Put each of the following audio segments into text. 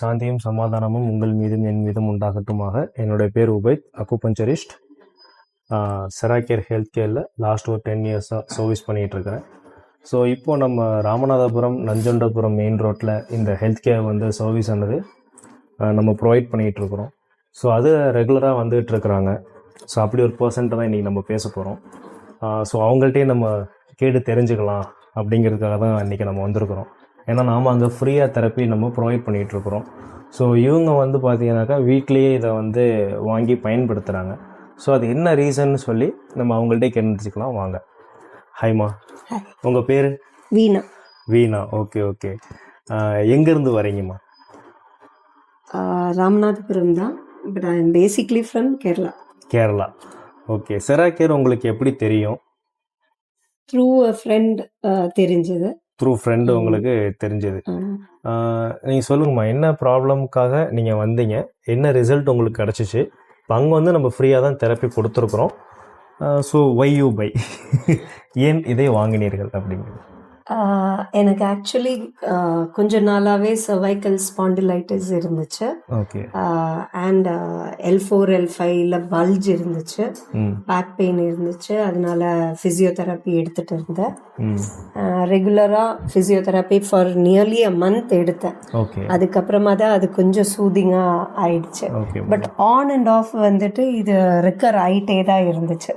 சாந்தியும் சமாதானமும் உங்கள் மீதும் என் மீதும் உண்டாகட்டுமாக. என்னுடைய பேர் உபைத் அக்குபஞ்சரிஸ்ட். செராக்கியர் ஹெல்த் கேரில் லாஸ்ட் ஒரு டென் இயர்ஸாக சர்வீஸ் பண்ணிகிட்டு இருக்கிறேன். ஸோ இப்போது நம்ம ராமநாதபுரம் நஞ்சண்டபுரம் மெயின் ரோட்டில் இந்த ஹெல்த் கேர் வந்து சர்வீஸ் ஆனது நம்ம ப்ரொவைட் பண்ணிகிட்ருக்குறோம் ஸோ அது ரெகுலராக வந்துகிட்ருக்குறாங்க ஸோ அப்படி ஒரு பர்சன்ட்டை தான் இன்றைக்கி நம்ம பேச போகிறோம் ஸோ அவங்கள்ட்டே நம்ம கேட்டு தெரிஞ்சுக்கலாம் அப்படிங்கிறதுக்காக தான் இன்றைக்கி நம்ம வந்திருக்கிறோம். ஏன்னா நாம் அங்கே ஃப்ரீயாக தெரப்பி நம்ம ப்ரொவைட் பண்ணிகிட்ருக்குறோம் ஸோ இவங்க வந்து பார்த்தீங்கன்னாக்கா வீட்லேயே இதை வந்து வாங்கி பயன்படுத்துகிறாங்க ஸோ அது என்ன ரீசன்னு சொல்லி நம்ம அவங்கள்ட்டே தெரிஞ்சுக்கலாம் வாங்க. ஹாய்மா. உங்கள் பேர்? வீணா. வீணா. ஓகே ஓகே எங்கேருந்து வரீங்கம்மா ராமநாதபுரம் தான். But I basically from Kerala. Kerala okay Ceragem உங்களுக்கு எப்படி தெரியும்? த்ரூ அ ஃப்ரெண்ட் தெரிஞ்சது. த்ரூ ஃப்ரெண்டு உங்களுக்கு தெரிஞ்சது. நீங்கள் சொல்லுங்கம்மா என்ன ப்ராப்ளம்க்காக நீங்கள் வந்தீங்க? என்ன ரிசல்ட் உங்களுக்கு கிடச்சிச்சு? இப்போ அங்கே வந்து நம்ம ஃப்ரீயாக தான் தெரப்பி கொடுத்துருக்குறோம். ஸோ ஒய் யூ பை ஏன் இதை வாங்கினீர்கள் அப்படிங்கிறது. எனக்கு ஆக்சுவலி கொஞ்ச நாளாகவே சர்வைக்கல் ஸ்பாண்டிலைட்டிஸ் இருந்துச்சு. அண்ட் எல் ஃபோர் எல் ஃபைவ்ல பல்ஜ் இருந்துச்சு. பேக் பெயின் இருந்துச்சு. அதனால ஃபிசியோதெரப்பி எடுத்துட்டு இருந்தேன். ம். ரெகுலராக physiotherapy for nearly a month எடுத்தேன். அதுக்கப்புறமா தான் அது கொஞ்சம் சூதிங்காக ஆயிடுச்சு. பட் ஆன் அண்ட் ஆஃப் வந்துட்டு இது ரெக்கர் ஆயிட்டே தான் இருந்துச்சு.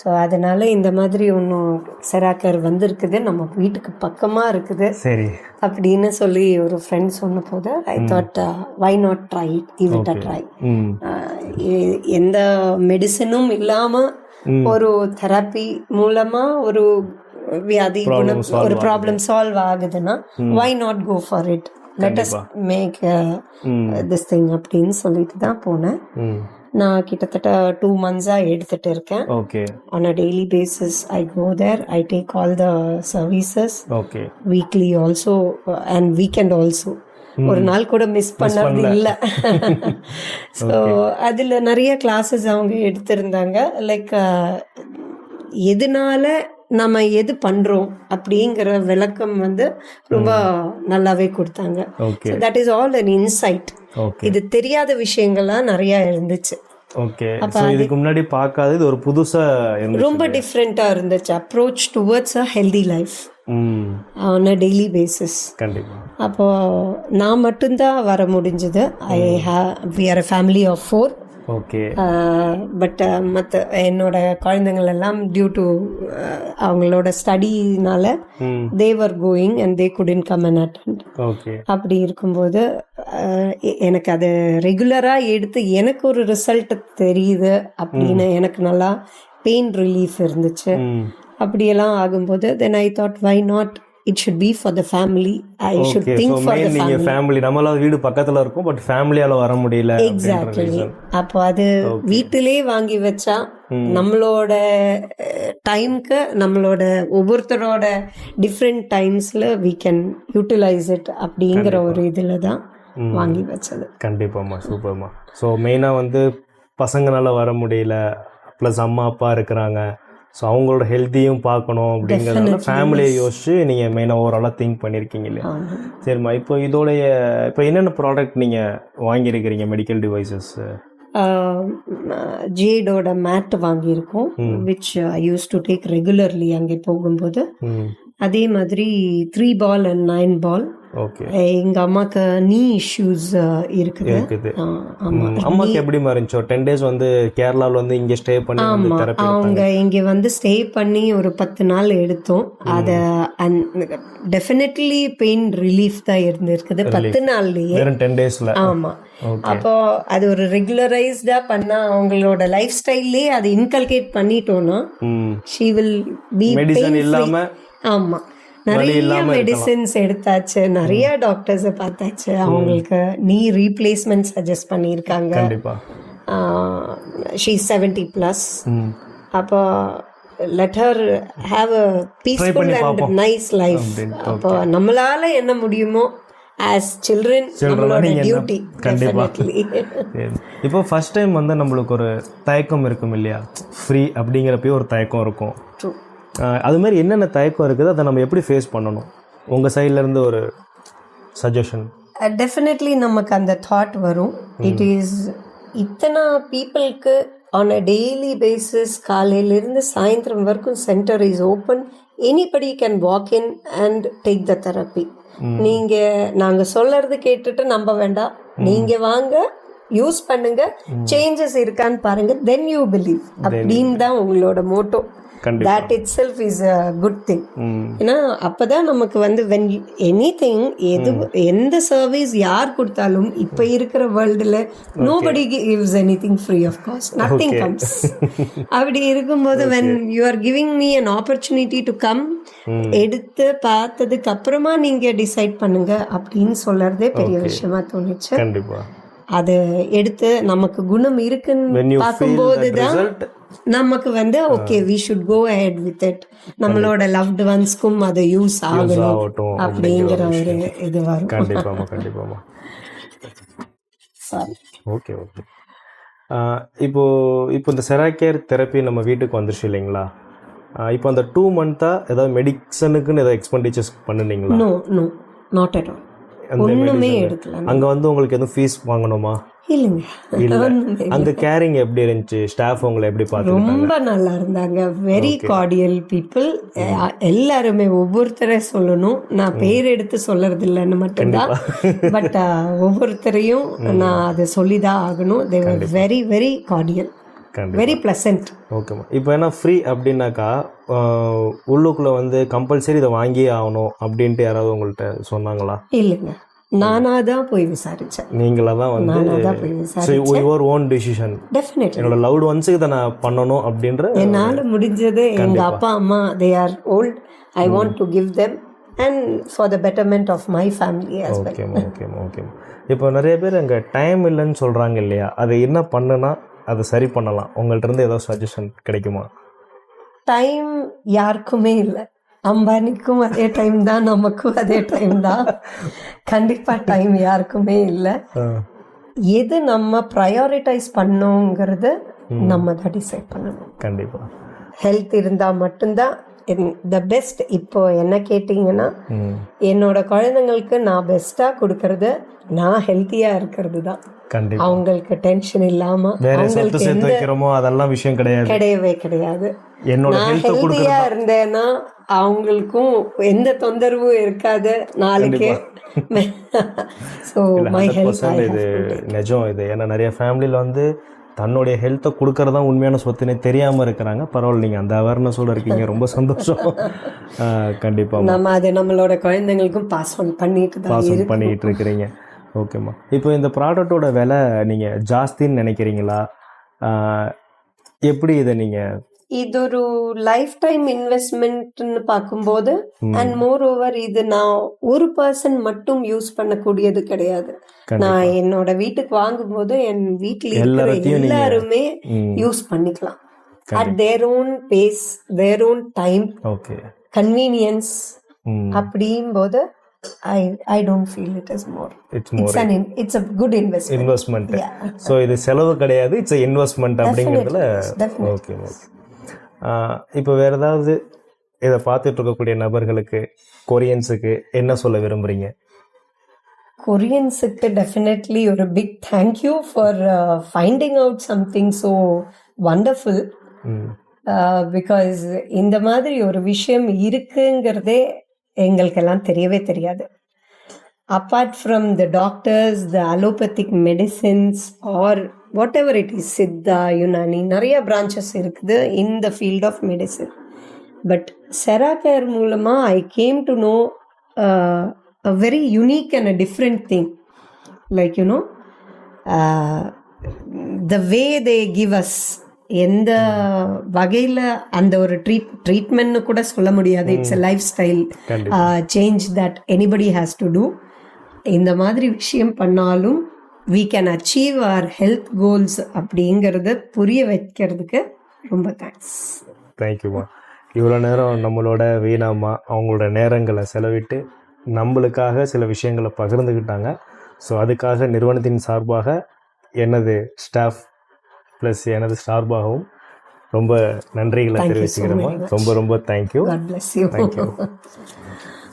ஸோ அதனால இந்த மாதிரி ஒன்றும் செராக்கர் வந்திருக்குது. நம்ம வீட்டுக்கு பக்கமாக இருக்குது சரி. அப்படின்னு சொல்லி ஒரு ஃப்ரெண்ட் சொன்ன போது I thought why not try give it try எந்த மெடிசனும் இல்லாமல். ஒரு தெரப்பி மூலமாக ஒரு வியாதி குணம் ஒரு ப்ராப்ளம் சால்வ் ஆகுதுன்னா why not go for it let us make this thing அப்படின்னு சொல்லிட்டு தான் போனேன். நான் கிட்டத்தட்ட டூ மந்த்ஸாக எடுத்துட்டு இருக்கேன். Okay. On a daily basis I go there I take all the services okay. Weekly also and weekend also ஒரு நாள் கூட மிஸ் பண்ணது இல்லை. ஸோ அதில் நிறைய கிளாஸஸ் அவங்க எடுத்திருந்தாங்க. லைக் எதனால நம்ம எது பண்ணுறோம் அப்படிங்கிற விளக்கம் வந்து ரொம்ப நல்லாவே கொடுத்தாங்க. That is all an insight இது தெரியாத விஷயங்கள்லாம் நிறைய இருந்துச்சு. ஓகே. ஸோ இதுக்கு முன்னாடி பார்க்காத இது ஒரு புதுசாக ரொம்ப டிஃப்ரெண்ட்டாக இருந்துச்சு. Approach towards a healthy life on a daily basis கண்டிப்பாக அப்போ நான் மட்டும்தான் வர முடிஞ்சது. I have we are a family of four okay but மற்ற என்னோட குழந்தைங்கள் எல்லாம் டியூ டு அவங்களோட ஸ்டடினால they're going and they couldn't come and attend okay அப்படி இருக்கும்போது எனக்கு அது ரெகுலராக எடுத்து எனக்கு ஒரு ரிசல்ட் தெரியுது அப்படின்னு எனக்கு நல்லா பெயின் ரிலீஃப் இருந்துச்சு. அப்படியெல்லாம் ஆகும்போது then I thought why not it should be for the family I should think for the நீங்கள் ஃபேமிலி நம்மளால வீடு பக்கத்தில் இருக்கும் பட் ஃபேமிலியால் வர முடியல எக்ஸாக்ட்லி. அப்போ அது வீட்டிலே வாங்கி வச்சா நம்மளோட டைம்க்கு நம்மளோட ஒவ்வொருத்தரோட டிஃப்ரெண்ட் டைம்ஸில் we கேன் யூட்டிலைஸ் இட் அப்படிங்கிற ஒரு இதில் தான் வாங்கி வச்சது. கண்டிப்பாம்மா சூப்பர்மா ஸோ மெயினாக வந்து பசங்களால வர முடியல ப்ளஸ் அம்மா அப்பா இருக்கிறாங்க. ஸோ அவங்களோட ஹெல்த்தையும் பார்க்கணும் அப்படிங்கிறதுனால ஃபேமிலியை யோசிச்சு நீங்கள் மெயினாக ஓவராலாக திங்க் பண்ணியிருக்கீங்க இல்லையா. சரிம்மா. இப்போ இதோடைய இப்போ என்னென்ன ப்ராடக்ட் நீங்கள் வாங்கியிருக்கிறீங்க மெடிக்கல் டிவைசஸ் ஜேடோட மேட் வாங்கியிருக்கோம் which use to take regularly அங்கே போகும்போது. அதே மாதிரி three ball and nine ball okay. எங்க அம்மாக்கு நீ இஷ்யூஸ் இருக்குது. ம், அம்மாக்கு எப்படிமா இருந்துச்சோ? டென் டேஸ் வந்து கேரளாவில் வந்து இங்கே ஸ்டே பண்ணி ஆமா அவங்க இங்க வந்து ஸ்டே பண்ணி ஒரு பத்து நாள் எடுத்தோம். அத டெஃபினெட்லி பெயின் ரிலீஃப் தான் இருந்திருக்குது. பத்து நாள்லயே. டென் டேஸில் ஆமா. அப்போ அது ஒரு ரெகுலரைஸ்டா பண்ணா அவங்களோட லைஃப் ஸ்டைல்லே அதை இன்கல்கேட் பண்ணிட்டோம்னா ஷீ வில் பி மெடிசன் இல்லாமல் ஆமா. நிறைய மெடிசின்ஸ் எடுத்தாச்சு நிறைய டாக்டர்ஸை பார்த்தாச்சு. அவங்களுக்கு நீ ரீப்ளேஸ்மெண்ட் சஜஸ்ட் பண்ணியிருக்காங்க. கண்டிப்பாக ஷீ செவன்டி ப்ளஸ் அப்போ let her have a peaceful and nice life அப்போ நம்மளால என்ன முடியுமோ ஆஸ் சில்ட்ரன் நம்மளோட டியூட்டி சரி. இப்போ ஃபர்ஸ்ட் டைம் வந்து நம்மளுக்கு ஒரு தயக்கம் இருக்கும் இல்லையா? ஃப்ரீ அப்படிங்கிறப்பயே ஒரு தயக்கம் இருக்கும். அது மாதிரி என்னென்ன தயக்கம் இருக்குது அதை நம்ம எப்படி ஃபேஸ் பண்ணணும்? உங்கள் சைட்லேருந்து ஒரு சஜஷன் டெஃபினெட்லி நமக்கு அந்த தாட் வரும். இட் இஸ் இத்தனை பீப்புளுக்கு ஆன் அ டெய்லி பேசிஸ் காலையிலிருந்து சாயந்தரம் வரைக்கும் centre is open anybody can walk in and take the therapy நீங்க நாங்க சொல்றது கேட்டுட்டு நம்ப வேண்டாம். நீங்க வாங்க யூஸ் பண்ணுங்க. சேஞ்சஸ் இருக்கான்னு பாருங்க தென் யூ பிலீவ் அப்படின்னு தான் உங்களோட motto that itself is a good thing ஏன்னா அப்பதான் நமக்கு வந்து வென் எனி திங் எது எந்த சர்வீஸ் யார் கொடுத்தாலும் இப்ப இருக்கிற வேர்ல்டுல nobody gives any thing free of cost nothing comes அப்படி இருக்கும்போது when you are giving me an opportunity to come எடுத்து பார்த்ததுக்கு அப்புறமா நீங்க டிசைட் பண்ணுங்க அப்படின்னு சொல்றதே பெரிய விஷயமா தோணுச்சு. கண்டிப்பா. அது எடுத்து நமக்கு குணம் இருக்குன்னு பார்க்கும்போது தான் நமக்கு வந்து okay we should go ahead with it நம்மளோட லவ்ட் ஒன்ஸ்க்கும் அது யூஸ் ஆகணும் அப்படிங்கிற ஒரு இது வரும். கண்டிப்பாமா கண்டிப்பாமா. ஓகே ஓகே இப்போ இப்போ இந்த செராகேர் தெரப்பி நம்ம வீட்டுக்கு வந்துருச்சு இல்லைங்களா? ஆஹ் இப்போ அந்த டூ மந்த்தாக ஏதாவது மெடிசனுக்குன்னு ஏதாவது expenditures பண்ணுனீங்களா? No no not at all அந்த ஒண்ணுமே எடுக்கல அங்கே வந்து உங்களுக்கு எதுவும் ஃபீஸ் வாங்கணுமா? இல்லைங்க. அங்கே கேரிங் எப்படி இருந்துச்சு? ஸ்டாஃப் உங்களை எப்படி பார்த்துக்கிட்டாங்க? ரொம்ப நல்லா இருந்தாங்க. வெரி கார்டியல் பீப்புள் எல்லாருமே ஒவ்வொருத்தரை சொல்லணும். நான் பேர் எடுத்து சொல்றது இல்லைன்னு மட்டும்தான் பட் ஒவ்வொருத்தரையும் நான் அதை சொல்லிதான் ஆகணும். They very very cordial very pleasant ஓகேம்மா இப்போ என்ன ஃப்ரீ அப்படின்னாக்கா உள்ளுக்குள்ளே வந்து கம்பல்சரி இதை வாங்கியே ஆகணும் அப்படின்ட்டு யாராவது உங்கள்கிட்ட சொன்னாங்களா? இல்லைங்க. நானா தான் போய் விசாரிச்சேன். நீங்களா தான் வந்து யுவர் ஓன் டிசிஷன் டெஃபினெட்லி என்னோட லவ்டு ஒன்ஸுக்கு இதை நான் பண்ணணும் அப்படின்ற என்னால முடிஞ்சது எங்க அப்பா அம்மா they are old I want to give them and for the betterment of my family ஓகேம்மா ஓகேம்மா ஓகேம்மா இப்போ நிறைய பேர் அங்கே டைம் இல்லைன்னு சொல்கிறாங்க இல்லையா? அதை என்ன பண்ணுனா அதை சரி பண்ணலாம். உங்கள்ட்ட இருந்து ஏதாவது சஜஷன் கிடைக்குமா? டைம் யாருக்குமே இல்லை. அம்பானிக்கும் அதே டைம் தான் நமக்கும் அதே டைம் தான். கண்டிப்பா டைம் யாருக்குமே இல்லை. எது நம்ம ப்ரையாரிட்டைஸ் பண்ணோங்கிறத நம்ம தான் டிசைட் பண்ணணும். கண்டிப்பாக ஹெல்த் இருந்தா மட்டும்தான் த பெஸ்ட் இப்போ என்ன கேட்டிங்கன்னா என்னோட குழந்தைங்களுக்கு நான் பெஸ்டா கொடுக்கறது நான் ஹெல்த்தியா இருக்கிறது தான் அவங்களுக்கு டென்ஷன் இல்லாம அவங்களுக்கு சேர்த்து வைக்கிறோமோ அதெல்லாம் விஷயம் கிடையாது. கிடையவே கிடையாது. என்னோட ஹெல்த்தியா இருந்தேன்னா அவங்களுக்கும் எந்த தொந்தரவும் இருக்காது. நாளைக்கு. ஸோ மை ஹெல்த் இது நிஜம் இது. ஏன்னா நிறைய ஃபேமிலியில் வந்து தன்னுடைய ஹெல்த்தை கொடுக்கறது தான் உண்மையான சொத்துனே தெரியாமல் இருக்கிறாங்க. பரவாயில்ல நீங்கள் அந்த அவேர்னஸோட இருக்கீங்க. ரொம்ப சந்தோஷம். கண்டிப்பாக நம்ம அதை நம்மளோட குழந்தைங்களுக்கும் பாஸ் ஆன் பண்ணிட்டு தான் பாசம் பண்ணிக்கிட்டு இருக்கிறீங்க. ஓகேம்மா இப்போ இந்த ப்ராடக்ட்டோட விலை நீங்கள் ஜாஸ்தின்னு நினைக்கிறீங்களா? எப்படி இதை நீங்கள் இது ஒரு லைஃப் டைம் இன்வெஸ்ட்மெண்ட்னு பார்க்கும்போது அண்ட் மோர் ஓவர் இது நான் ஒரு பர்சன் மட்டும் யூஸ் பண்ணக்கூடியது கிடையாது நான் என்னோட வீட்டுக்கு வாங்கும்போது என் வீட்டில் இருக்கிற எல்லாருமே யூஸ் பண்ணிக்கலாம் at their own pace their own time convenience ம் அப்படிங்கும்போது I I don't feel it is more it's more it's a good investment investment. So இது செலவு கிடையாது இட்ஸ் இன்வெஸ்ட்மெண்ட் அப்படிங்கிறதுல. ஓகே ஓகே இப்போ வேற ஏதாவது இதை பார்த்துட்டு இருக்கக்கூடிய நபர்களுக்கு கொரியன்ஸுக்கு என்ன சொல்ல விரும்புறீங்க? கொரியன்ஸுக்கு டெஃபினெட்லி ஒரு big thank you for finding out something so wonderful because இந்த மாதிரி ஒரு விஷயம் இருக்குங்கிறதே எங்களுக்கெல்லாம் தெரியவே தெரியாது. Apart from the doctors the allopathic medicines or whatever it is Siddha Unani நிறைய பிரான்ச்சஸ் இருக்குது in the field of medicine but Ceragem மூலமாக I came to know a very unique and a different thing like you know the way they give us எந்த வகையில் அந்த ஒரு treat ட்ரீட்மெண்ட்னு கூட சொல்ல முடியாது. It's a lifestyle change that anybody has to do இந்த மாதிரி விஷயம் பண்ணாலும் we can achieve our health goals அப்படிங்கிறத புரிய வைக்கிறதுக்கு ரொம்ப தேங்க்ஸ் தேங்க்யூம்மா இவ்வளோ நேரம் நம்மளோட வீணாம்மா அவங்களோட நேரங்களை செலவிட்டு நம்மளுக்காக சில விஷயங்களை பகிர்ந்துக்கிட்டாங்க ஸோ அதுக்காக நிறுவனத்தின் சார்பாக எனது ஸ்டாஃப் ப்ளஸ் எனது சார்பாகவும் ரொம்ப நன்றிகளை much. ரொம்ப ரொம்ப தேங்க்யூ காட்